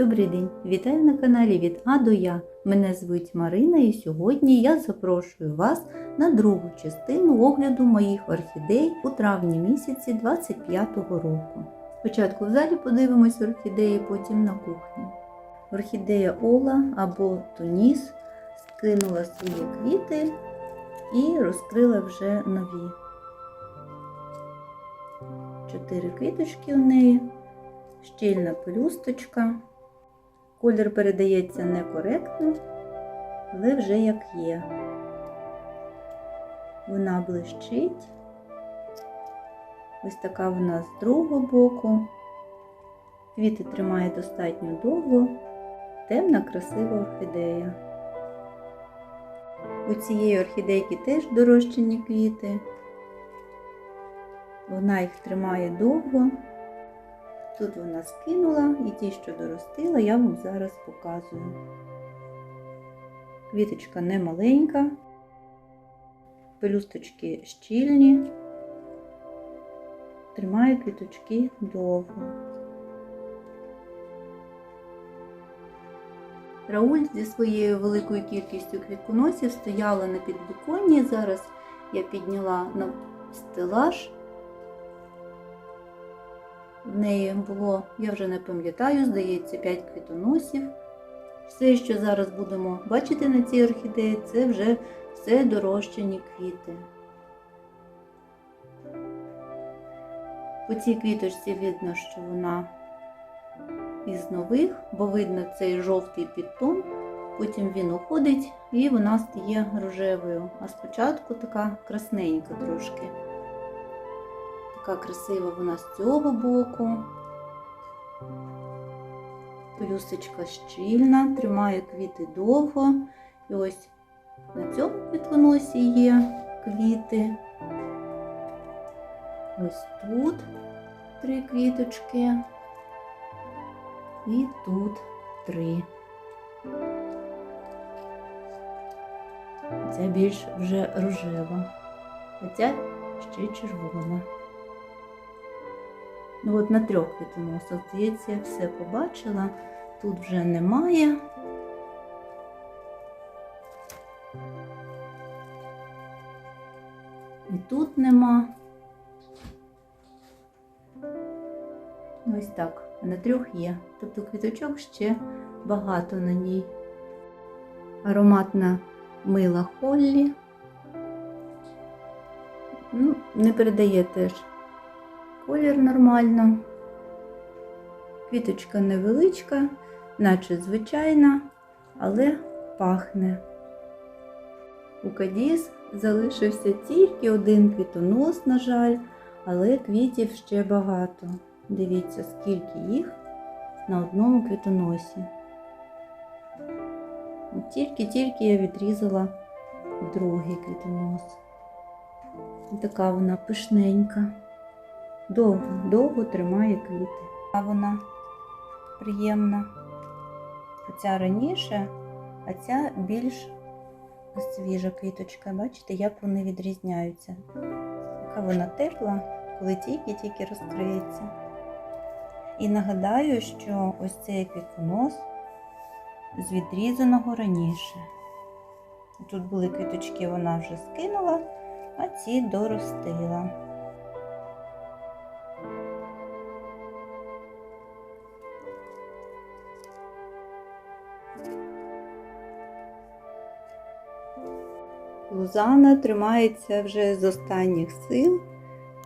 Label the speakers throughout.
Speaker 1: Добрий день! Вітаю на каналі від А до Я. Мене звуть Марина і сьогодні я запрошую вас на другу частину огляду моїх орхідей у травні місяці 25-го року. Спочатку в залі подивимось орхідеї, потім на кухні. Орхідея Ола або Туніс скинула свої квіти і розкрила вже нові. Чотири квіточки у неї, щільна пелюсточка. Колір передається некоректно, але вже як є. Вона блищить. Ось така вона з другого боку. Квіти тримає достатньо довго, темна, красива орхідея. У цієї орхідейки теж дорощені квіти. Вона їх тримає довго. Тут вона скинула і ті, що доростила, я вам зараз показую. Квіточка не маленька, пелюсточки щільні, тримаю квіточки довго. Рауль зі своєю великою кількістю квітконосів стояла на підвіконні. Зараз я підняла на стелаж. В неї було, я вже не пам'ятаю, здається, 5 квітоносів. Все, що зараз будемо бачити на цій орхідеї, це вже все дорощені квіти. По цій квіточці видно, що вона із нових, бо видно цей жовтий підтон, потім він уходить і вона стає рожевою. А спочатку така красненька трошки. Така красива вона з цього боку. Пелюсточка щільна, тримає квіти довго. І ось на цьому квітконосі є квіти. Ось тут три квіточки. І тут три. Ця більш вже рожева, а ця ще червона. Ну от на трьох квітоносах, здається, я все побачила. Тут вже немає. І тут нема. Ось так. А на трьох є. Тобто квіточок ще багато на ній. Ароматна мила Холлі. Ну, не передає теж колір нормально. Квіточка невеличка, наче звичайна, але пахне. У Кадіс залишився тільки один квітонос, на жаль, але квітів ще багато. Дивіться, скільки їх на одному квітоносі. Тільки-тільки я відрізала другий квітонос. Така вона пишненька. Довго, довго тримає квіти. А вона приємна. Ця раніше, а ця більш свіжа квіточка. Бачите, як вони відрізняються. Яка вона тепла, коли тільки-тільки розкриється. І нагадаю, що ось цей квітконос з відрізаного раніше. Тут були квіточки, вона вже скинула, а ці доростила. Лузана тримається вже з останніх сил.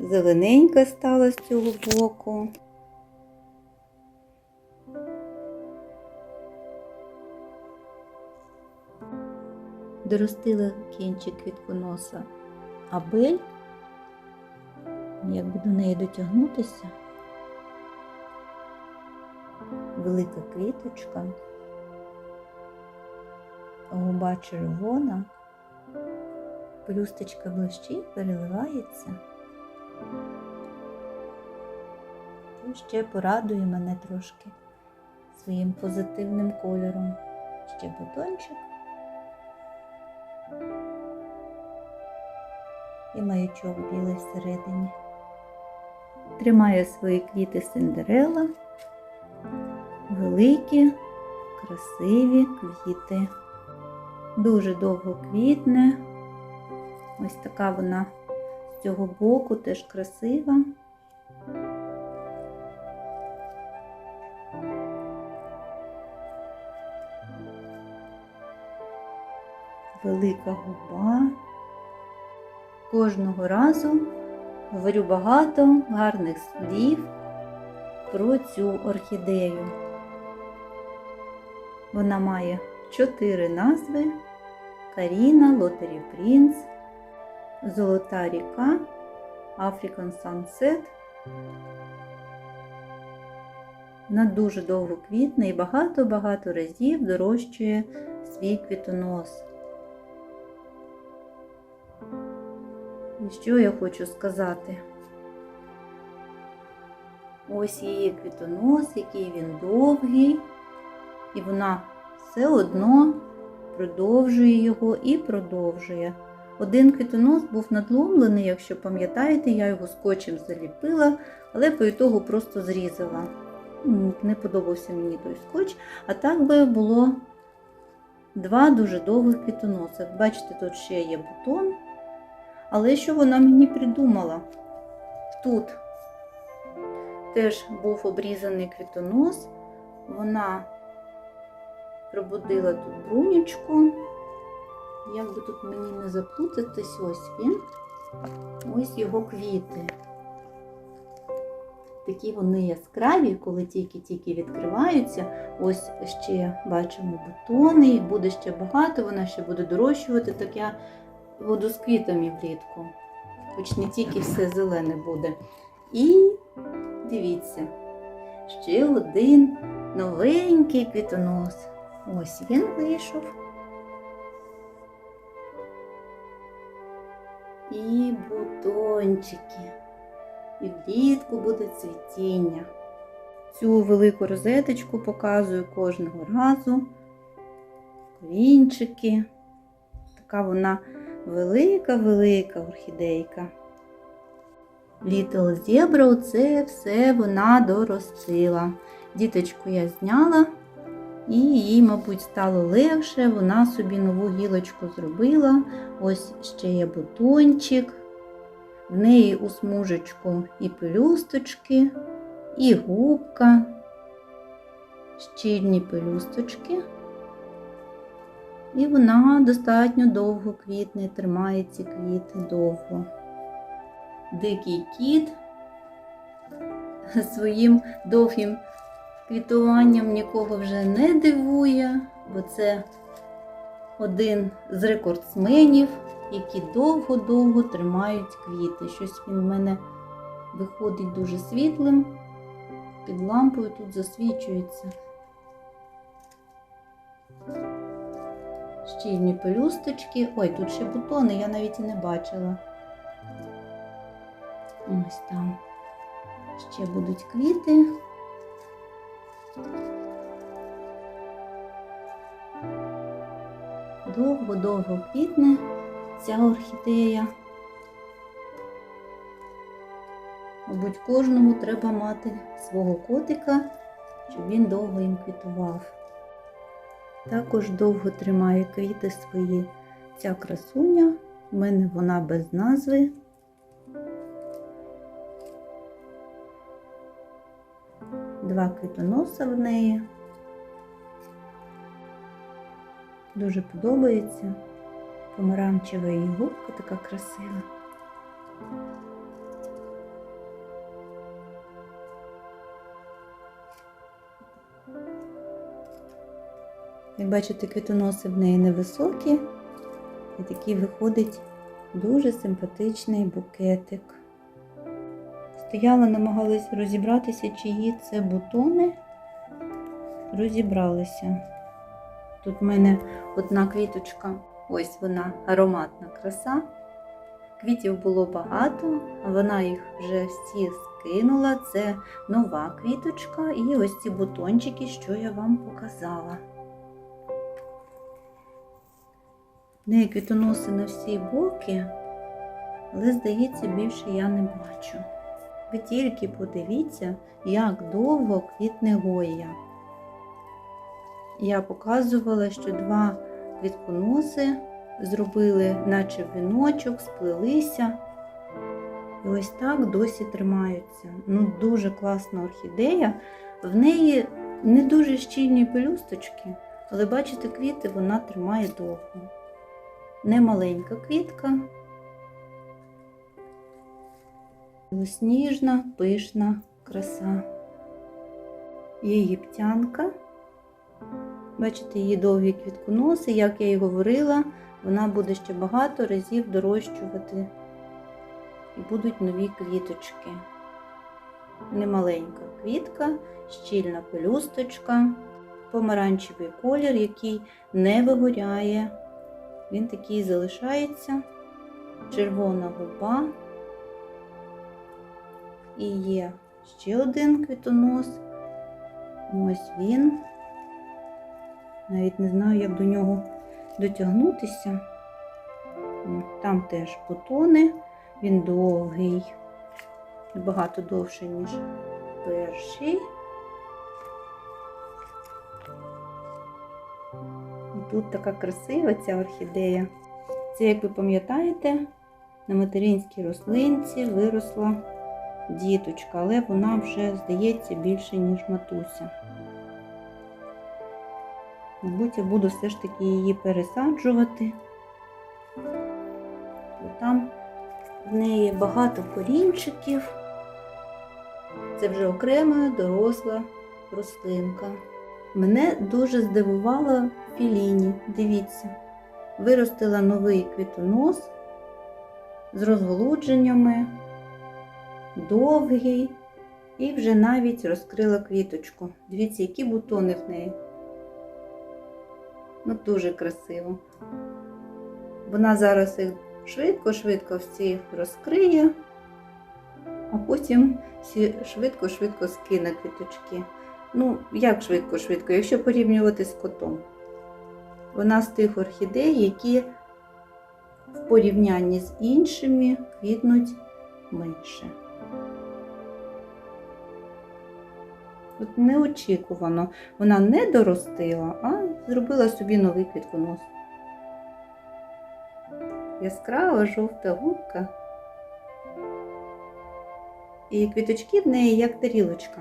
Speaker 1: Зелененька стала з цього боку. Доростила кінчик квітконоса Абель. Як би до неї дотягнутися? Велика квіточка, губа червона, пелюсточка блищить, переливається. І ще порадує мене трошки своїм позитивним кольором. Ще бутончик. і маячок білий всередині. Тримає свої квіти Синдерела, великі, красиві квіти. Дуже довго квітне. Ось така вона з цього боку теж красива. Велика губа. Кожного разу говорю багато гарних слів про цю орхідею. Вона має чотири назви: Каріна, Лотері Принц, Золота ріка, African Sunset. Вона дуже довго квітне і багато-багато разів дорощує свій квітонос. І що я хочу сказати? Ось її квітонос, який він довгий, і вона все одно продовжує його і продовжує. Один квітонос був надломлений, якщо пам'ятаєте, я його скотчем заліпила, але по ітогу просто зрізала. Не подобався мені той скотч, а так би було два дуже довгих квітоноси. Бачите, тут ще є бутон. Але що вона мені придумала? Тут теж був обрізаний квітонос, вона пробудила тут брунючку. Як би тут мені не заплутатись, ось він, ось його квіти. Такі вони яскраві, коли тільки-тільки відкриваються. Ось ще бачимо бутони, їх буде ще багато, вона ще буде дорощувати, так я буду з квітами влітку. Хоч не тільки все зелене буде. І дивіться, ще один новенький квітонос. Ось він вийшов. І бутончики. І влітку буде цвітіння. Цю велику розеточку показую кожного разу. Корінчики. Така вона велика-велика орхідейка. Little Zebra це все вона доростила. Діточку я зняла, і їй, мабуть, стало легше. Вона собі нову гілочку зробила. Ось ще є бутончик. В неї у смужечку і пелюсточки, і губка, щільні пелюсточки. І вона достатньо довго квітне, тримає ці квіти довго. Дикий кіт своїм довгим квітуванням нікого вже не дивує, бо це один з рекордсменів, які довго-довго тримають квіти. Щось він в мене виходить дуже світлим, під лампою тут засвічується. щільні пелюсточки. Ой, тут ще бутони, я навіть і не бачила. Ось там ще будуть квіти. Довго-довго квітне ця орхідея. Мабуть, кожному треба мати свого котика, щоб він довго їм квітував. Також довго тримає квіти свої ця красуня. У мене вона без назви. Два квітоноса в неї. Дуже подобається. Помаранчева її губка така красива. Як бачите, квітоноси в неї невисокі, і такий виходить дуже симпатичний букетик. Стояла, намагалась розібратися, чиї це бутони. Розібралися. Тут в мене одна квіточка, ось вона ароматна краса. Квітів було багато, вона їх вже всі скинула. Це нова квіточка і ось ці бутончики, що я вам показала. В неї квітоноси на всі боки, але, здається, більше я не бачу. Ви тільки подивіться, як довго квітне гоя. я показувала, що два квітконоси зробили, наче віночок, сплелися. І ось так досі тримаються. Ну, дуже класна орхідея. В неї не дуже щільні пелюсточки, але бачите, квіти вона тримає довго. Не маленька квітка. Сніжна, пишна краса. Є єптянка. Бачите, її довгі квітконоси, як я і говорила, вона буде ще багато разів дорощувати. І будуть нові квіточки. Немаленька квітка, щільна пелюсточка, помаранчевий колір, який не вигоряє. Він такий залишається, червона губа. І є ще один квітонос. Ось він. Навіть не знаю, як до нього дотягнутися. Там теж бутони, він довгий, набагато довший, ніж перший. Тут така красива ця орхідея. Це, як ви пам'ятаєте, на материнській рослинці виросла діточка, але вона вже, здається, більше, ніж матуся. Мабуть, я буду все ж таки її пересаджувати. Бо там в неї багато корінчиків. Це вже окрема доросла рослинка. Мене дуже здивувала філіні. Дивіться, виростила новий квітонос з розголудженнями, довгий, і вже навіть розкрила квіточку. Дивіться, які бутони в неї. Ну, дуже красиво. Вона зараз їх швидко-швидко всі розкриє, а потім швидко-швидко скине квіточки. Ну, як швидко-швидко, якщо порівнювати з котом. Вона з тих орхідей, які в порівнянні з іншими квітнуть менше. От неочікувано. Вона не доростила, а зробила собі новий квітконос. Яскрава жовта губка. І квіточки в неї як тарілочка.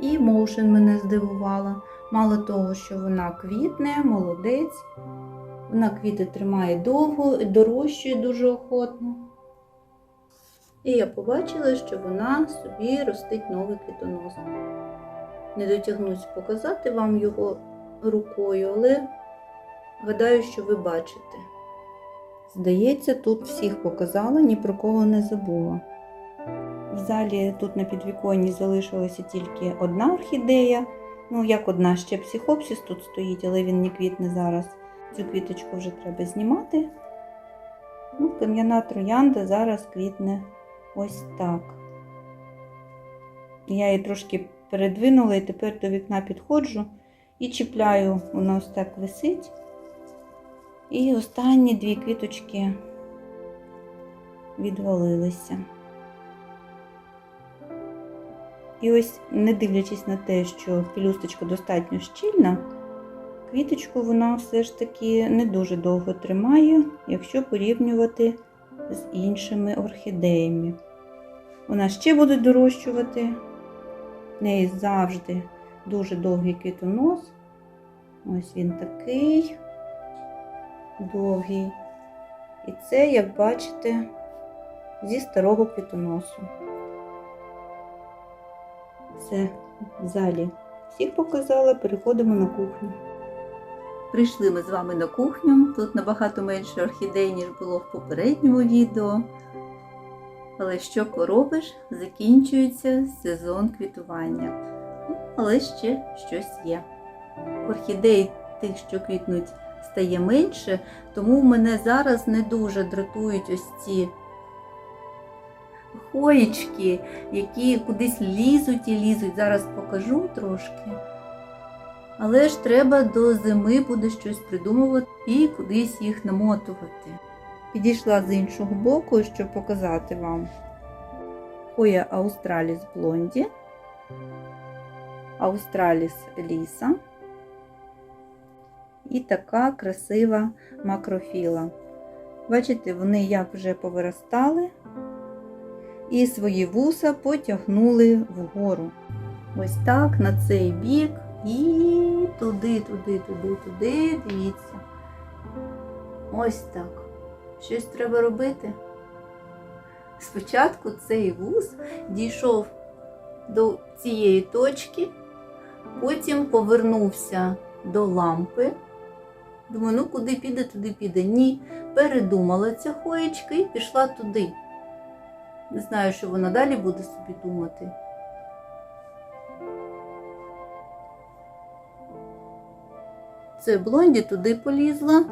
Speaker 1: І моушен мене здивувала. Мало того, що вона квітне, молодець. Вона квіти тримає довго, дорощує дуже охотно. І я побачила, що вона собі ростить новий квітонос. Не дотягнусь показати вам його рукою, але гадаю, що ви бачите. Здається, тут всіх показала, ні про кого не забула. В залі тут на підвіконні залишилася тільки одна орхідея. Ну, як одна ще психопсис тут стоїть, але він не квітне зараз. Цю квіточку вже треба знімати. Ну, Кам'яна троянда зараз квітне ось так. Я її трошки передвинула і тепер до вікна підходжу і чіпляю, вона ось так висить. І останні дві квіточки відвалилися. І ось, не дивлячись на те, що пелюсточка достатньо щільна, квіточку вона все ж таки не дуже довго тримає, якщо порівнювати з іншими орхідеями. Вона ще буде дорощувати, в неї завжди дуже довгий квітонос. Ось він такий довгий. І це, як бачите, зі старого квітоносу. Все, в залі всіх показала, переходимо на кухню. Прийшли ми з вами на кухню. Тут набагато менше орхідей, ніж було в попередньому відео. Але що поробиш, закінчується сезон квітування. Ну, Але ще щось є. Орхідей тих, що квітнуть, стає менше, тому мене зараз не дуже дратують ось ці хоєчки, які кудись лізуть і лізуть. Зараз покажу трошки. Але ж треба до зими буде щось придумувати і кудись їх намотувати. Підійшла з іншого боку, щоб показати вам Хоя Аустраліс Блонді. Australis ліса. І така красива макрофіла. Бачите, вони як вже повиростали і свої вуса потягнули вгору. Ось так на цей бік і туди, туди, туди, туди. Дивіться. Ось так. Щось треба робити. Спочатку цей вуз дійшов до цієї точки, потім повернувся до лампи. Думаю, ну куди піде, туди піде. Ні, передумала ця хоєчка і пішла туди. Не знаю, що вона далі буде собі думати. Це блонді туди полізла,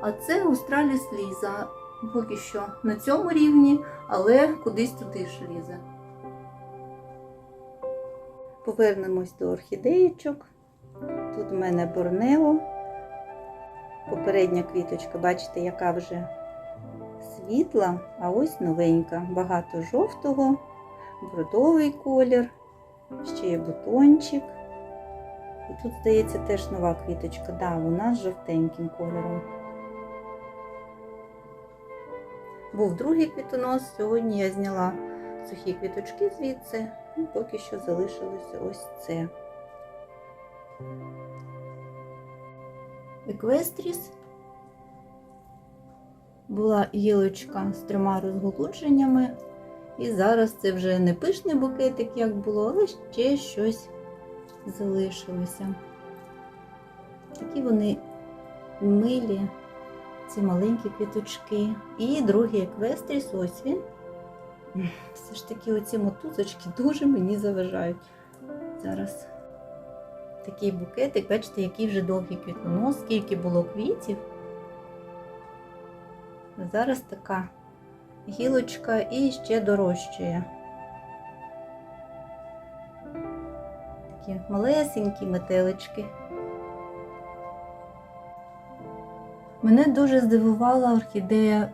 Speaker 1: а це Австраліс ліза. Поки що на цьому рівні, але кудись туди ж. Повернемось до орхідеєчок. Тут в мене борнео. Попередня квіточка, бачите, яка вже світла, а ось новенька. Багато жовтого, бордовий колір, ще є бутончик. І тут, здається, теж нова квіточка. Да, вона з жовтеньким кольором. Був другий квітонос, сьогодні я зняла сухі квіточки звідси, і поки що залишилося ось це. Еквестріс. Була гілочка з трьома розголудженнями. І зараз це вже не пишний букетик, як було, але ще щось залишилося. Такі вони милі, ці маленькі квіточки. І другий еквестріс, ось він. Все ж таки оці мотузочки дуже мені заважають. Зараз такий букетик, бачите, який вже довгий квітонос, скільки було квітів. Зараз така гілочка і ще дорожчає. Такі малесенькі метелички. Мене дуже здивувала орхідея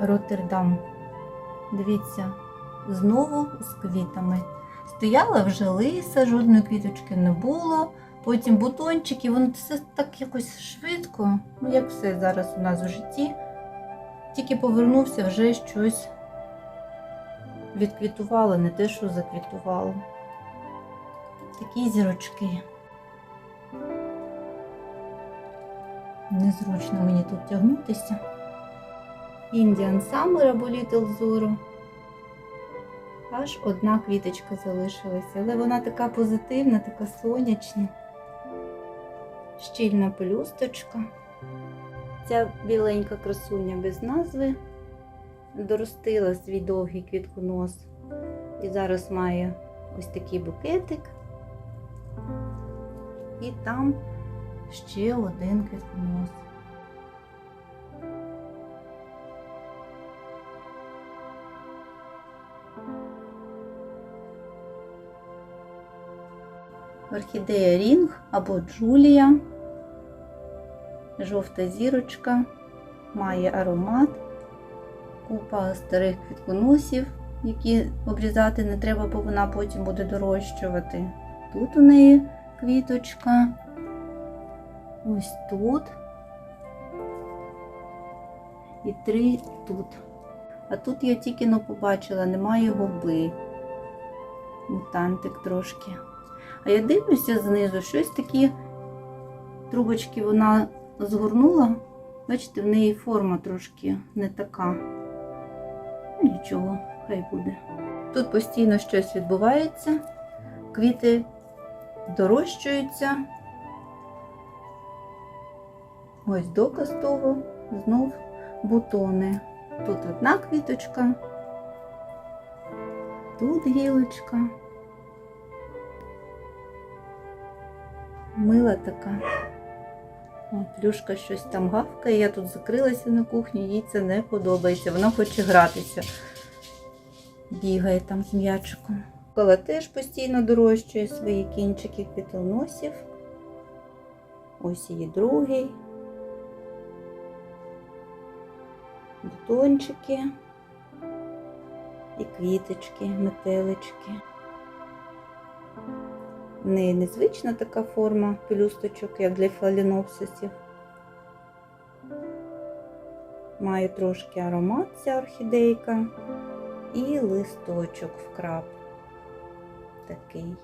Speaker 1: Роттердам. Дивіться, знову з квітами. Стояла вже лиса, жодної квіточки не було. Потім бутончики, воно все так якось швидко, ну як все зараз у нас у житті. Тільки повернувся, вже щось відквітувало, не те, що заквітувало. Такі зірочки. Незручно мені тут тягнутися. Indian Summer або Zorro. Аж одна квіточка залишилася, але вона така позитивна, така сонячна, щільна пелюсточка. Ця біленька красуня без назви доростила свій довгий квітконос і зараз має ось такий букетик. І там ще один квітконос. Орхідея Рінг або Джулія. Жовта зірочка, має аромат, купа старих квітконосів, які обрізати не треба, бо вона потім буде дорощувати. Тут у неї квіточка. Ось тут. І три тут. А тут я тільки но побачила, немає губи. Мутантик трошки. А я дивлюся знизу, щось такі трубочки вона згорнула. Бачите, в неї форма трошки не така. Ну, Нічого, хай буде. Тут постійно щось відбувається, квіти дорощуються. Ось доказ того, знов бутони. Тут одна квіточка, тут гілочка. Мила така. О, Плюшка щось там гавкає, я тут закрилася на кухні, їй це не подобається. Вона хоче гратися. Бігає там з м'ячиком. Кола теж постійно дорощує свої кінчики квітоносів. Ось її другий. Бутончики і квіточки, метелички. В неї незвична така форма пелюсточок, як для фаленопсисів. Має трошки аромат ця орхідейка і листочок вкрап. Такий.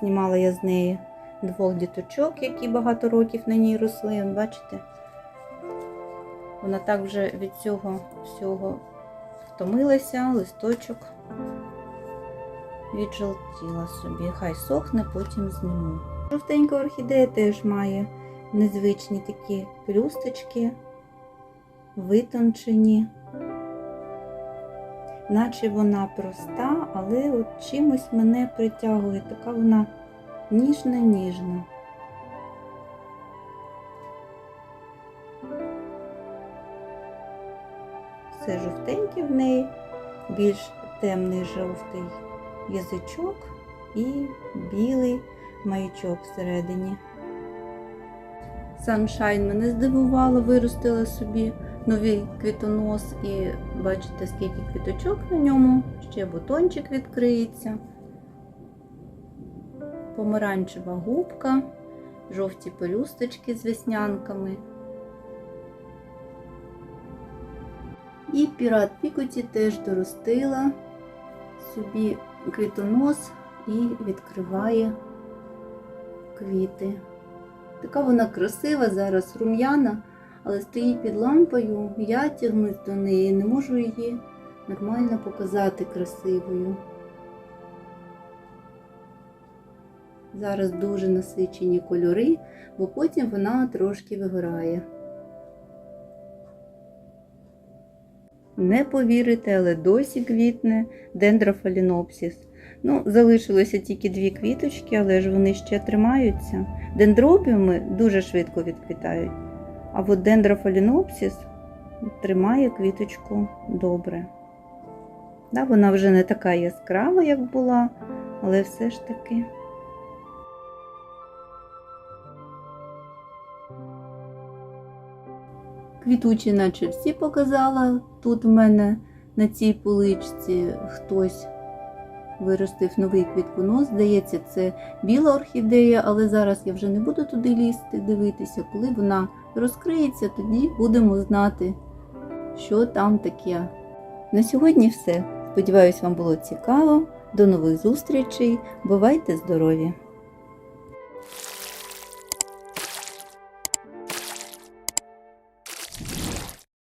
Speaker 1: Знімала я з неї двох діточок, які багато років на ній росли. Бачите? Вона так вже від цього всього втомилася, листочок віджовтіла собі. Хай сохне, потім зніму. Жовтенька орхідея теж має незвичні такі пелюсточки, витончені. Наче вона проста, але от чимось мене притягує. Така вона ніжна-ніжна. Все жовтеньке в неї, більш темний жовтий язичок і білий маячок всередині. Sunshine мене здивувало, виростила собі новий квітонос і бачите, скільки квіточок на ньому, ще бутончик відкриється. Помаранчева губка, жовті пелюсточки з веснянками. І пірат Пікоті теж доростила собі квітонос і відкриває квіти. Така вона красива, зараз рум'яна, але стоїть під лампою, я тягнусь до неї, не можу її нормально показати красивою. Зараз дуже насичені кольори, бо потім вона трошки вигорає. Не повірите, але досі квітне дендрофалінопсис. Ну, залишилося тільки дві квіточки, але ж вони ще тримаються. Дендробіуми дуже швидко відквітають. А от дендрофалінопсис тримає квіточку добре. Да, вона вже не така яскрава, як була, але все ж таки. Квітучі, наче всі показала. Тут в мене на цій поличці хтось виростив новий квітконос. Здається, це біла орхідея, але зараз я вже не буду туди лізти, дивитися. Коли вона розкриється, тоді будемо знати, що там таке. На сьогодні все. Сподіваюсь, вам було цікаво. До нових зустрічей. Бувайте здорові!